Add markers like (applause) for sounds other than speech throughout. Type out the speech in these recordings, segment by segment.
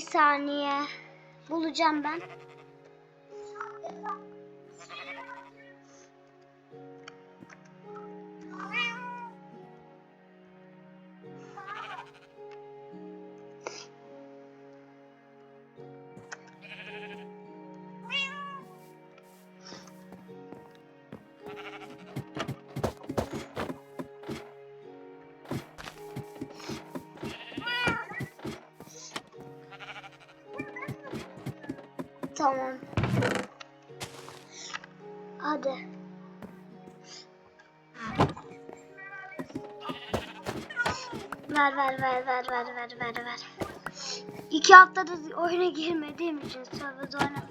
Saniye. Bulacağım ben. Tamam. Hadi. Ver ver ver ver ver ver ver ver. İki haftadır oyuna girmediğim için server oyna.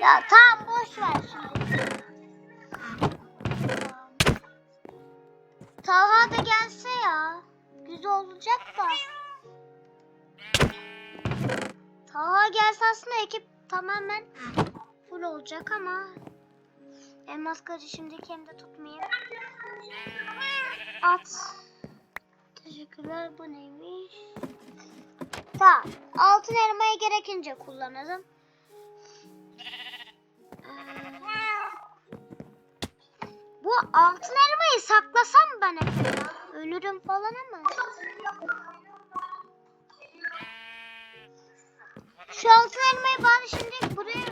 Ya tamam boş ver şimdi. Talha da gelse ya. Güzel olacak da. Talha gelse aslında ekip tamamen full olacak ama elmas kılıcı şimdiki elimde tutmayayım. At. Teşekkürler bu neymiş? Tamam. Altın elmayı gerekince kullanalım. Ee, Bu altın elmayı saklasam ben hep. Ölürüm falan ama. Şu altın elmayı bari şimdi buraya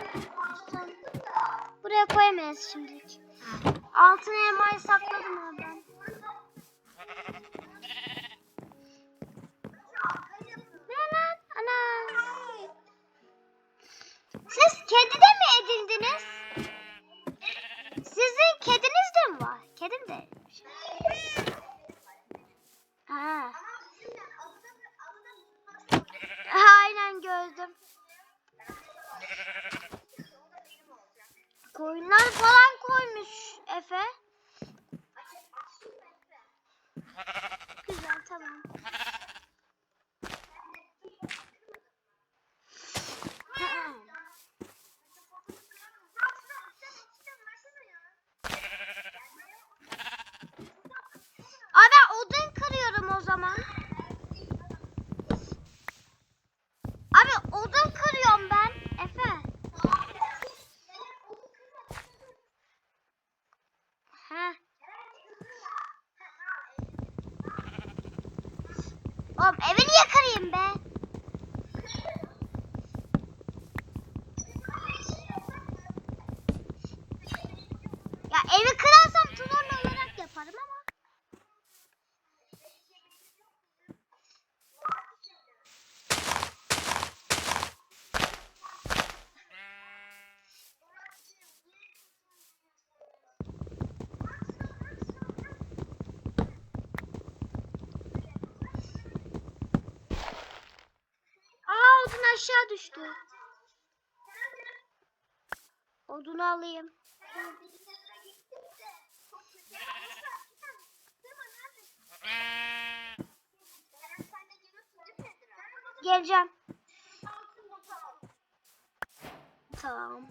buraya koyamayız şimdilik. Altın elmayı sakladım abi ben. 什么 aşağı düştü. Odunu alayım. Geleceğim. Tamam.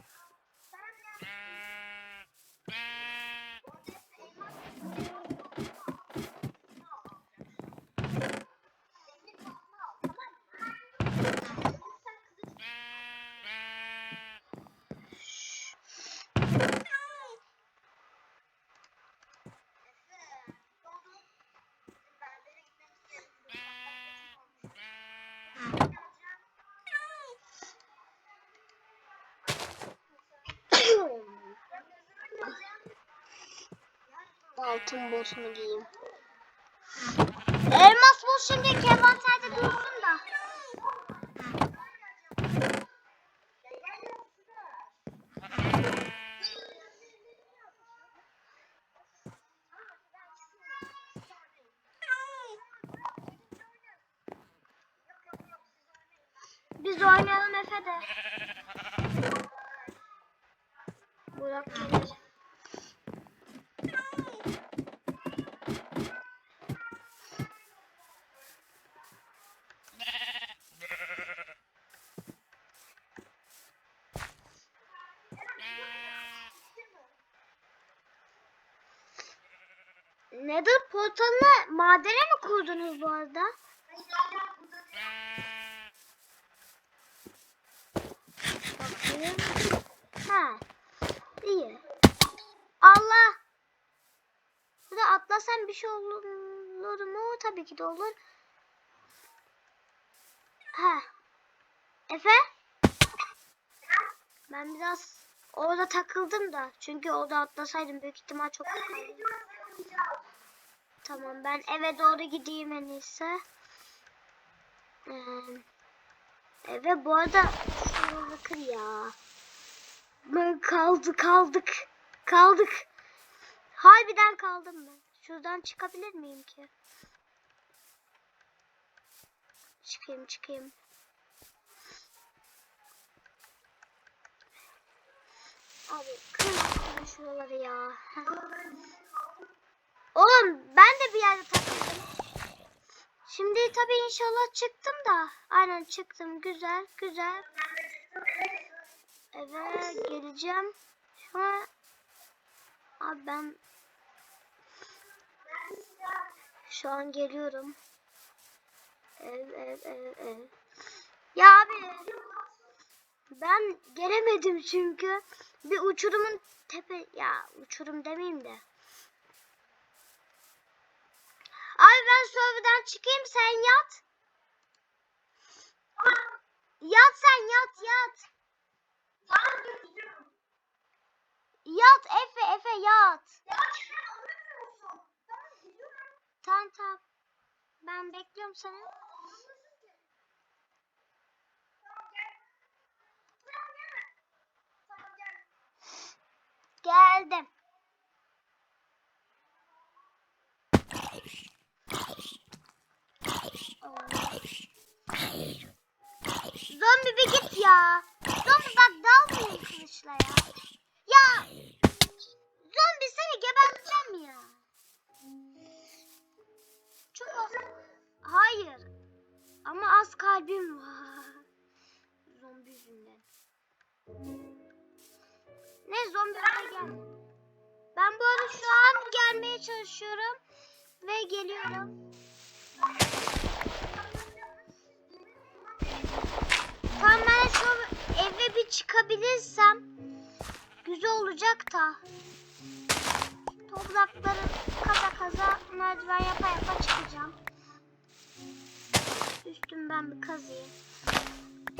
Altın botunu giyeyim. Elmas bot şimdi kevanterde dursun da. Biz oynayalım Efe de. Burak gelir. Nether portalını madene mi kurdunuz bu arada? Bakayım. Ha. İyi. Allah. Burada atlasam bir şey olur mu? Tabii ki de olur. Ha. Efe? Ben biraz orada takıldım da. Çünkü orada atlasaydım büyük ihtimal çok kaydım. Tamam ben eve doğru gideyim en iyisi. Ee, eve bu arada şuna bakın ya. Ben kaldı kaldık. Kaldık. Harbiden kaldım ben. Şuradan çıkabilir miyim ki? Çıkayım çıkayım. Abi kırma şuraları ya. (laughs) Oğlum ben de bir yerde takıldım. Şimdi tabii inşallah çıktım da. Aynen çıktım. Güzel güzel. Evet geleceğim. Şu an... Abi ben... Şu an geliyorum. Ev ev ev ev. Ya abi. Ben gelemedim çünkü. Bir uçurumun tepe... Ya uçurum demeyeyim de. Abi ben serverden çıkayım sen yat. Yat sen yat yat. Yat Efe Efe yat. Tamam tamam. Ben bekliyorum seni. Geldim. Zombi bir git ya. Geliyorum. Tamam ben şu eve bir çıkabilirsem güzel olacak da. Toprakları kaza kaza merdiven yapa yapa çıkacağım. Üstüm ben bir kazıyım.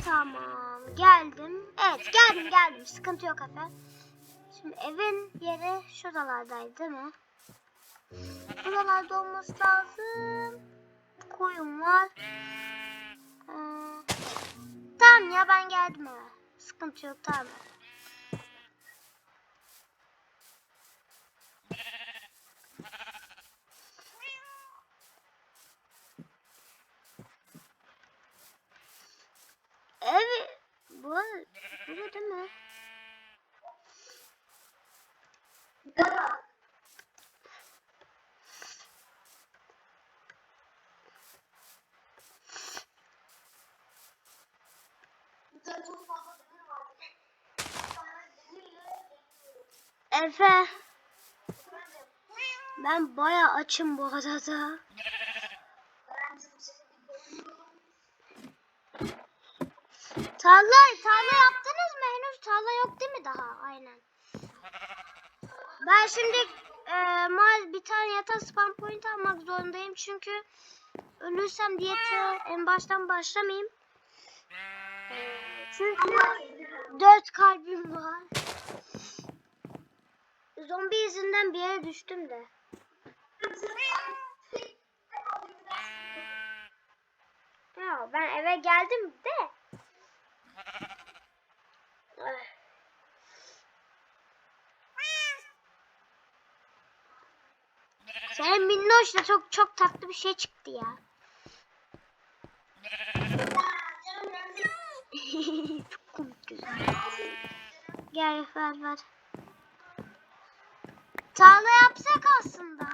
Tamam geldim. Evet geldim geldim. Sıkıntı yok Efe. Şimdi evin yeri şuralardaydı değil mi? Buralarda olması lazım. Koyun var. Ee, tamam ya ben geldim eve. Sıkıntı yok tamam. Evet. Bu, bu değil mi? Efe. Ben baya açım bu arada. Tarla, tarla yaptınız mı? Henüz tarla yok değil mi daha? Aynen. Ben şimdi e, mal bir tane yatak spam point almak zorundayım çünkü ölürsem diyete en baştan başlamayayım. E, çünkü dört kalbim var. Zombi yüzünden bir yere düştüm de. Ya ben eve geldim de. Senin minnoşla çok çok tatlı bir şey çıktı ya. (laughs) çok komik güzel. Gel ver ver. Tarla yapsak aslında.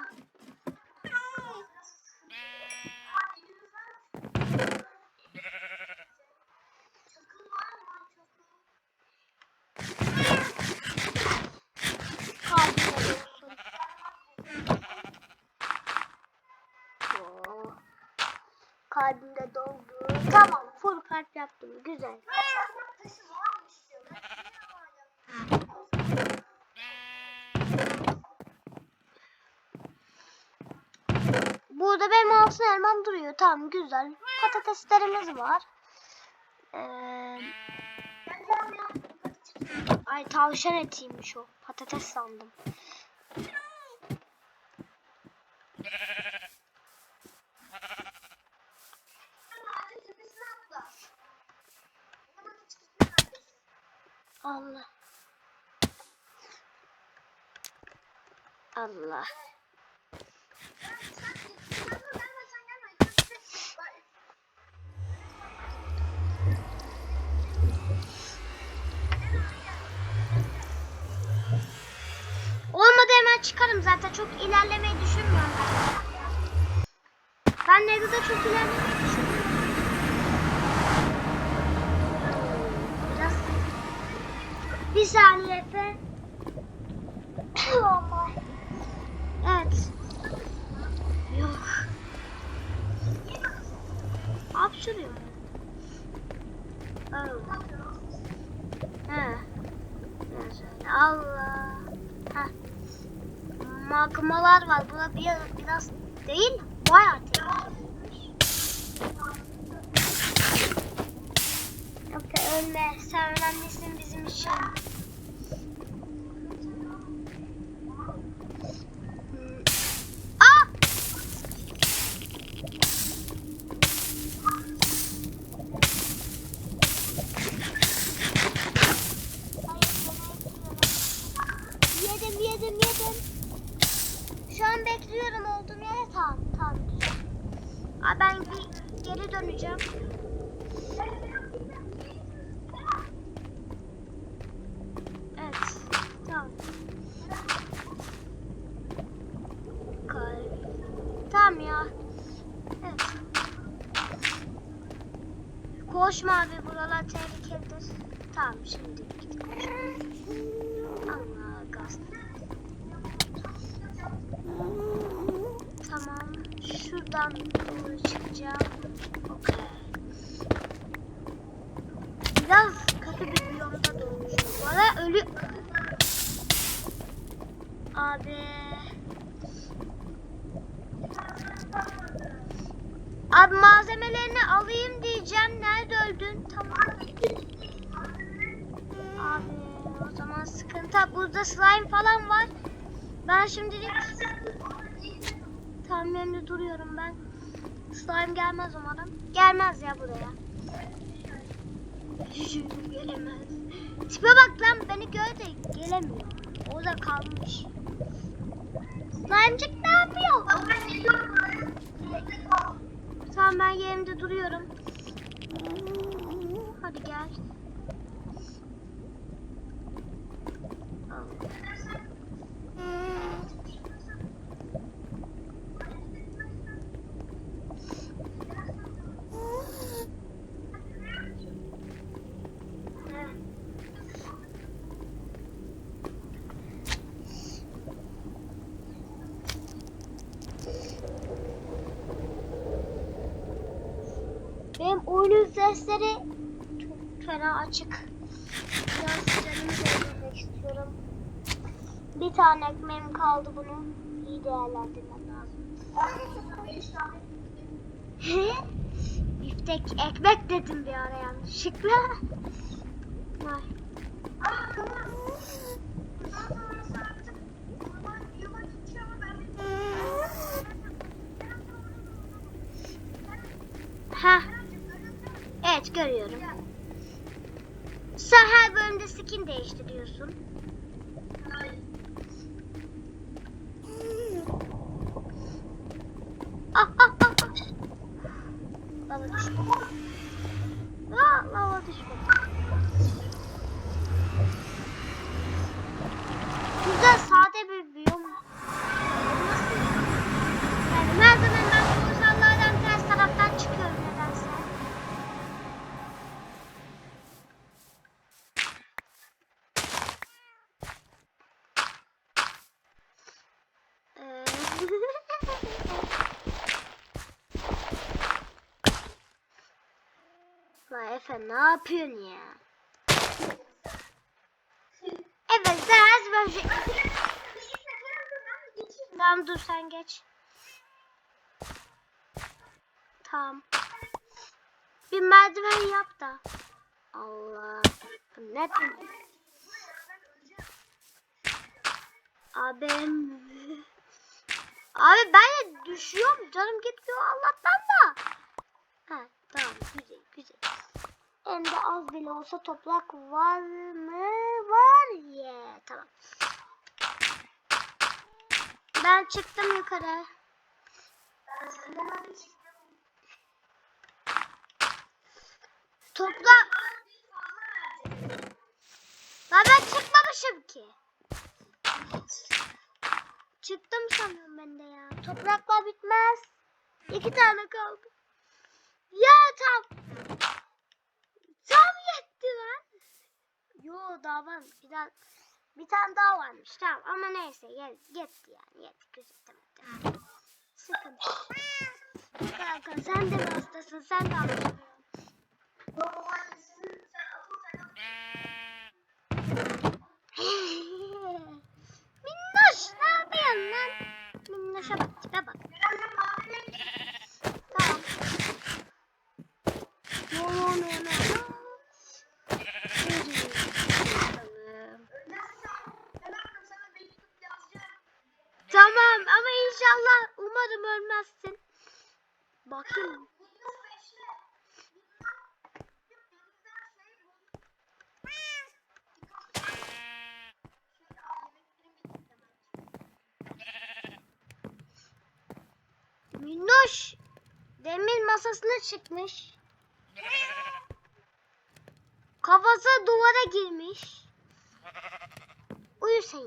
Kalbimde doldu. Tamam full kart yaptım. Güzel. Altın elmam duruyor. Tamam güzel. Patateslerimiz var. Ee, ay tavşan etiymiş o. Patates sandım. Allah. Allah. Çıkarım zaten. Çok ilerlemeyi düşünmüyorum ben. Ben Nego'da çok ilerlemeyi düşünmüyorum. Biraz. Bir saniye Efe. Allah. Evet. Yok. Hapşırıyor. Allah. He. Allah. Heh. Magmalar var. Buna biraz, biraz değil, bayağı. Yok ölme. Sen önemlisin bizim için. Koşma abi buralar tehlikelidir. Tamam şimdi git koş. Allah gaz. Tamam. Şuradan doğru çıkacağım. Okey. Biraz kötü bir biyomda doğmuşum. Bu arada ölü... Abi... Abi malzemelerini alayım diyeceğim. Nerede öldün? Tamam. Abi o sıkıntı. Burada slime falan var. Ben şimdilik tam yönde duruyorum ben. Slime gelmez umarım. Gelmez ya buraya. Gelemez. Tipe bak lan beni gör de gelemiyor. O da kalmış. Slimecik ne yapıyor? Tamam ben yerimde duruyorum. Hadi gel. Benim oyunun sesleri çok fena açık. Biraz canımı doldurmak istiyorum. Bir tane ekmeğim kaldı bunun. İyi değerlendirmem lazım. Biftek ekmek dedim bir ara yanlışlıkla. Vay. Ha. Görüyorum. Sen her bölümde skin değiştiriyorsun. Ah ah ah ah. Lava düştü. Aa, lava düştü. Güzel sade bir biyom. Yani her zaman ben kumsallardan ters taraftan çıkıyorum nedense. Ee, Efe ne yapıyorsun ya? Evet sen az önce... Tamam dur sen geç. Tamam. Bir merdiven yap da. Allah. Ne demek? Abim. Abi ben de düşüyorum. Canım gitmiyor Allah'tan da. Ha tamam güzel. Hem az bile olsa toprak var mı? Var ya. Tamam. Ben çıktım yukarı. Toprak. Lan ben çıkmamışım ki. Çıktım sanıyorum ben de ya. Topraklar bitmez. İki tane kaldı. Ya. Tam yetti lan. Yo daha var. Bir, daha, bir tane daha varmış. Tamam ama neyse. Yet, yetti yani. Yetti. Tamam. Sıkıntı. Kanka sen de hastasın? Sen de. Minnoş ne yapıyorsun lan? Minnoş'a bak tipe bak. Tamam. No no no no. Yürü. Bakalım. Tamam ama inşallah umarım ölmezsin. Bakayım. Minnoş masasına çıkmış. Kafası duvara girmiş. Uyu sen.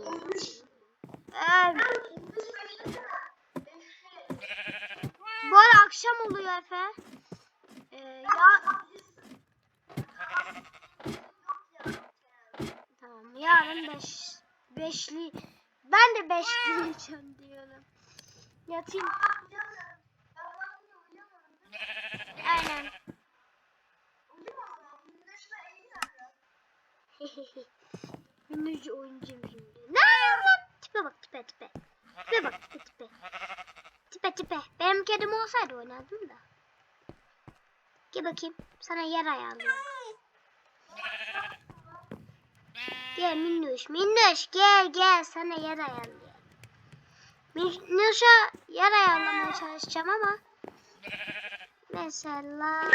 Evet. Bu ara akşam oluyor Efe. Ee, ya... Tamam yarın beş, beşli ben de beş gireceğim diyorum. Yatayım. Aynen. Minnoş oyuncuyum şimdi. Ne lan? Tipe bak tipe tipe. Tipe bak tipe tipe. Tipe tipe. Benim kedim olsaydı oynardım da. Gel bakayım. Sana yer ayarlıyorum. Gel Minnoş. Minnoş gel gel. Sana yer ayarlıyorum. Minnoş'a yer ayarlamaya çalışacağım ama. Mesela.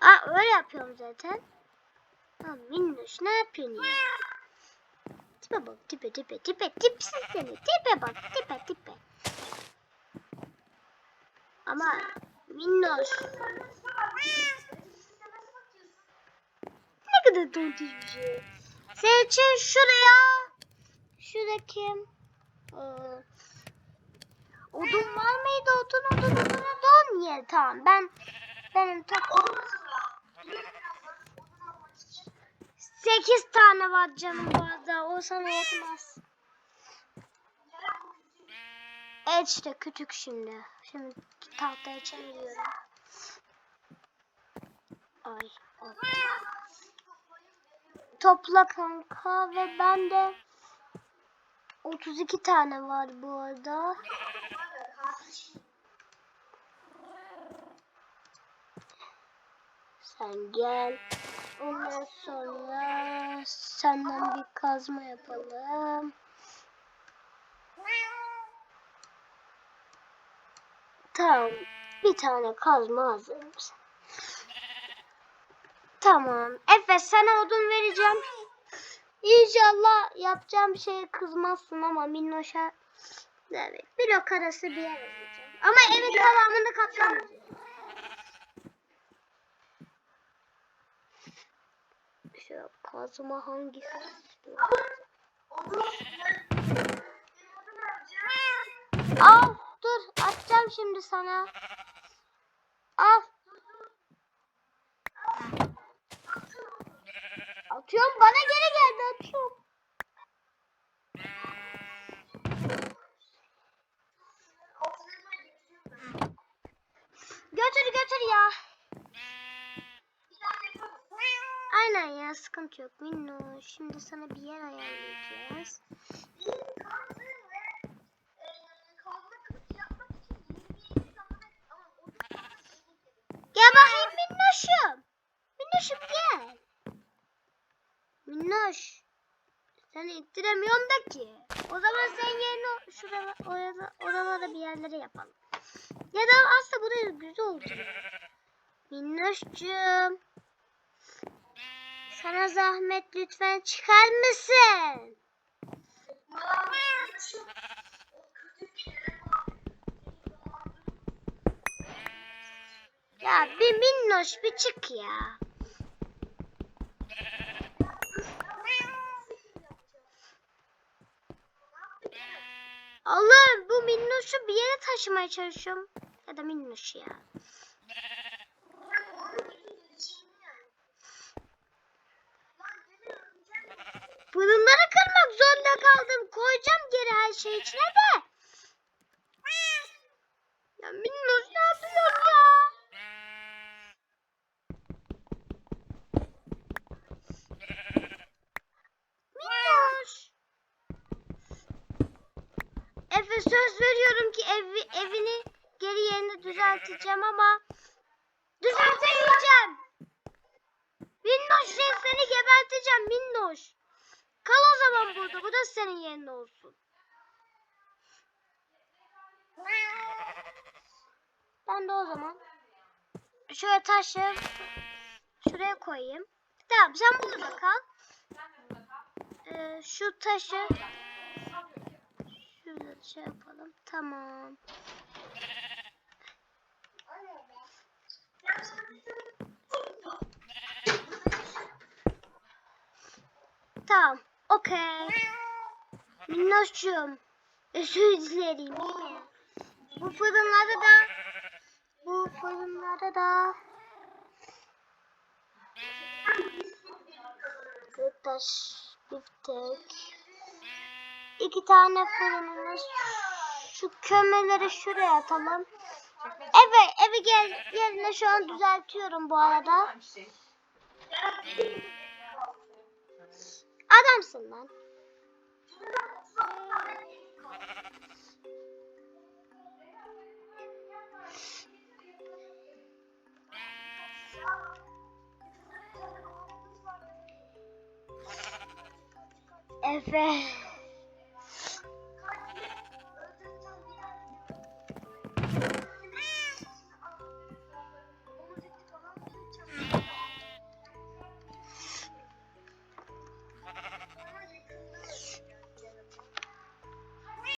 Aa öyle yapıyorum zaten. Tamam Minnoş ne yapıyorsun ya? Tipe bak tipe tipe tipe tipsiz seni tipe bak tipe tipe. Ama Minnoş ne kadar tontiş bir şey. Senin şuraya şuradaki ee, odun var mıydı? Odun odun odun odun ye tamam ben benim top 8 tane var canım arada. O sana yetmez. Evet işte küçük şimdi. Şimdi tahtaya çeviriyorum. Ay. Topla kanka ve bende 32 tane var bu arada. Sen gel. Ondan sonra senden bir kazma yapalım. Tamam. Bir tane kazma hazır mısın? Tamam. Efe sana odun vereceğim. İnşallah yapacağım şeye kızmazsın ama Minnoş'a evet, blok arası bir yer yazacağım. Ama evin tamamını katlamayacağım. Şu kazma hangisi? Al dur atacağım şimdi sana. Al. Atıyorum bana geri geldi atıyorum. Götür götür ya. Aynen ya sıkıntı yok Minnoş. Şimdi sana bir yer ayarlayacağız. Gel bakayım Minnoş'um. Minnoş'um gel. Minnoş. Seni ittiremiyorum da ki. O zaman sen yerine şurada orada, oralarda bir yerlere yapalım. Ya da aslında buraya güzel oldu. Minnoş'cum. Sana zahmet lütfen çıkar mısın? Ya bir minnoş bir çık ya. Allah'ım bu minnoşu bir yere taşımaya çalışıyorum. Ya da minnoş ya. Fırınları kırmak zorunda kaldım. Koyacağım geri her şey içine de. Ya minnoş ne yapıyorsun ya? Minnoş. Efe söz veriyorum ki evi, evini geri yerine düzelteceğim ama düzeltemeyeceğim. Minnoş sen seni geberteceğim Minnoş. Kal o zaman burada. Bu da senin yerine olsun. Ben de o zaman şöyle taşı şuraya koyayım. Tamam sen burada kal. Ee, şu taşı şöyle şey yapalım. Tamam. Tamam. Okey. Minnoşcuğum. Özür dilerim. Bu fırınlarda da bu fırınlarda da Kırtaş, biftek. İki tane fırınımız. Şu kömürleri şuraya atalım. Evet, evi gel yerine şu an düzeltiyorum bu arada. Adamsın lan. Efe.